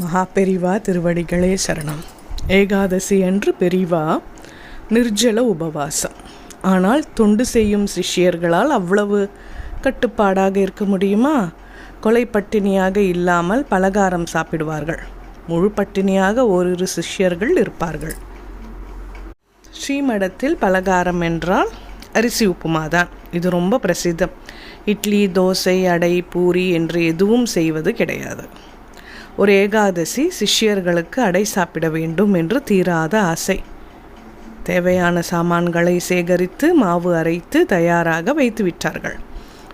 மகாபெரிவா திருவடிகளே சரணம். ஏகாதசி என்று பெரிவா நிர்ஜல உபவாசம். ஆனால் தொண்டு செய்யும் சிஷ்யர்களால் அவ்வளவு கட்டுப்பாடாக இருக்க முடியுமா? கொலை பட்டினியாக இல்லாமல் பலகாரம் சாப்பிடுவார்கள். முழு பட்டினியாக ஓரிரு சிஷ்யர்கள் இருப்பார்கள். ஸ்ரீமடத்தில் பலகாரம் என்றால் அரிசி உப்புமா தான் இது ரொம்ப பிரசித்தம். இட்லி தோசை அடை பூரி என்று எதுவும் செய்வது கிடையாது. ஒரு ஏகாதசி சிஷ்யர்களுக்கு அடை சாப்பிட வேண்டும் என்று தீராத ஆசை. தேவையான சாமான்களை சேகரித்து மாவு அரைத்து தயாராக வைத்து விட்டார்கள்.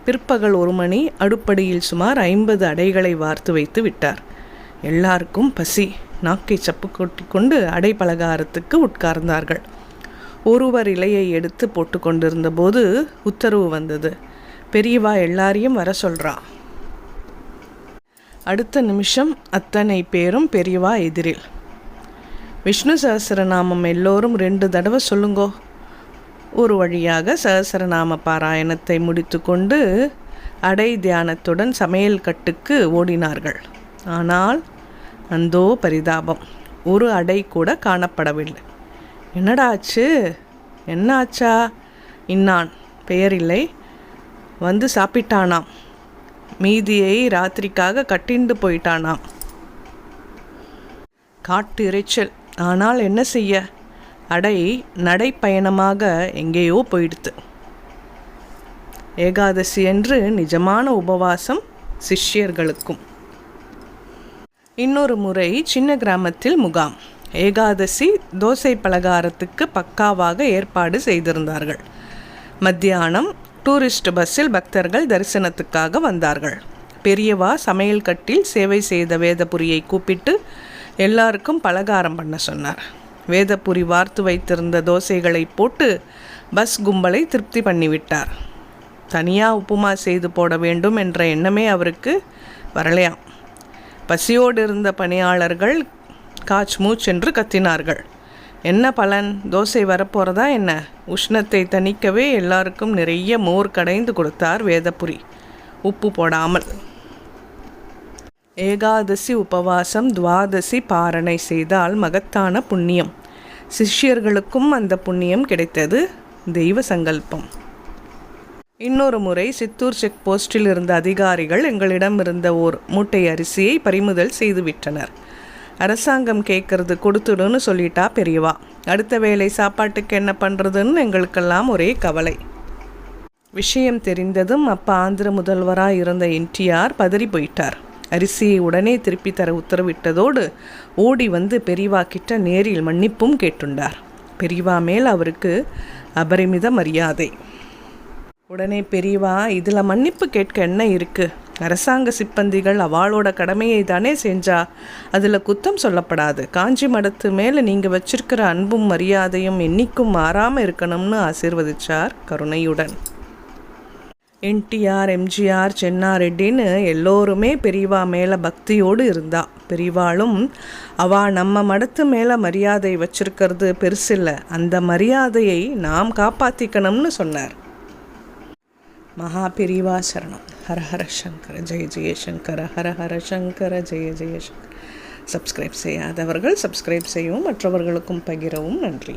பிற்பகல் ஒரு மணி அடுப்படியில் சுமார் ஐம்பது அடைகளை வார்த்து வைத்து விட்டார். எல்லாருக்கும் பசி நாக்கை சப்பு கொட்டி கொண்டு அடை பலகாரத்துக்கு உட்கார்ந்தார்கள். ஒருவர் இலையை எடுத்து போட்டு கொண்டிருந்த போது உத்தரவு வந்தது. பெரியவா எல்லாரையும் வர சொல்றா. அடுத்த நிமிஷம் அத்தனை பேரும் பெரியவா எதிரில். விஷ்ணு சஹஸ்ரநாமம் எல்லோரும் ரெண்டு தடவை சொல்லுங்கோ. ஒரு வழியாக சஹஸ்ரநாம பாராயணத்தை முடித்துக்கொண்டு அடை தியானத்துடன் சமையல் கட்டுக்கு ஓடினார்கள். ஆனால் அந்தோ பரிதாபம் ஒரு அடை கூட காணப்படவில்லை. என்னடா ஆச்சு இன்னான் பெயரில்லை. வந்து சாப்பிட்டானாம். மீதியை ராத்திரிக்காக கட்டிண்டு போயிட்டானாம். காட்டு இறைச்சல் ஆனால் என்ன செய்ய? அடை நடைப்பயணமாக எங்கேயோ போயிடுத்து. ஏகாதசி என்று நிஜமான உபவாசம் சிஷ்யர்களுக்கும். இன்னொரு முறை சின்ன கிராமத்தில் முகாம். ஏகாதசி தோசை பலகாரத்துக்கு பக்காவாக ஏற்பாடு செய்திருந்தார்கள். மத்தியானம் டூரிஸ்ட் பஸ்ஸில் பக்தர்கள் தரிசனத்துக்காக வந்தார்கள். பெரியவா சமையல் கட்டில் சேவை செய்த வேதபுரியை கூப்பிட்டு எல்லாருக்கும் பலகாரம் பண்ண சொன்னார். வேதபுரி வார்த்து வைத்திருந்த தோசைகளை போட்டு பஸ் கும்பலை திருப்தி பண்ணிவிட்டார். தனியாக உப்புமா செய்து போட வேண்டும் என்ற எண்ணமே அவருக்கு வரலையாம். பசியோடு இருந்த பணியாளர்கள் காச் மூச் என்று கத்தினார்கள். என்ன பலன்? தோசை வரப்போகிறதா என்ன? உஷ்ணத்தை தணிக்கவே எல்லாருக்கும் நிறைய மோர் கடைந்து கொடுத்தார் வேதபுரி. உப்பு போடாமல். ஏகாதசி உபவாசம் துவாதசி பாரணை செய்தால் மகத்தான புண்ணியம். சிஷ்யர்களுக்கும் அந்த புண்ணியம் கிடைத்தது தெய்வ சங்கல்பம். இன்னொரு முறை சித்தூர் செக் போஸ்டில் இருந்த அதிகாரிகள் எங்களிடம் இருந்த ஓர் மூட்டை அரிசியை பறிமுதல் செய்துவிட்டனர். அரசாங்கம் கேட்கறது கொடுத்துடுன்னு சொல்லிட்டா பெரியவா. அடுத்த வேலை சாப்பாட்டுக்கு என்ன பண்ணுறதுன்னு எங்களுக்கெல்லாம் ஒரே கவலை. விஷயம் தெரிந்ததும் அப்போ ஆந்திர முதல்வராக இருந்த என்டிஆர் பதறி போயிட்டார். அரிசியை உடனே திருப்பி தர உத்தரவிட்டதோடு ஓடி வந்து பெரியவா கிட்ட நேரில் மன்னிப்பும் கேட்டுண்டார். பெரியவா மேல் அவருக்கு அபரிமித மரியாதை. உடனே பெரியவா இதில் மன்னிப்பு கேட்க என்ன இருக்குது அரசாங்க சிப்பந்திகள் அவளோட கடமையை தானே செஞ்சா? அதில் குத்தம் சொல்லப்படாது. காஞ்சி மடத்து மேலே நீங்கள் வச்சிருக்கிற அன்பும் மரியாதையும் என்னைக்கும் மாறாமல் இருக்கணும்னு ஆசீர்வதிச்சார் கருணையுடன். என்டிஆர் எம்ஜிஆர் சென்னாரெட்டின்னு எல்லோருமே பெரியவா மேலே பக்தியோடு இருந்தா. பெரியவாளும் அவா நம்ம மடத்து மேலே மரியாதை வச்சிருக்கிறது பெருசில்லை. அந்த மரியாதையை நாம் காப்பாற்றிக்கணும்னு சொன்னார். மகா பெரிவா சரணம் ஹர ஹர சங்கர ஜெய ஜெயசங்கர ஹர ஹர சங்கர ஜெய ஜெயசங்கர் சப்ஸ்கிரைப் செய்யாதவர்கள் சப்ஸ்கிரைப் செய்யவும் மற்றவர்களுக்கும் பகிரவும் நன்றி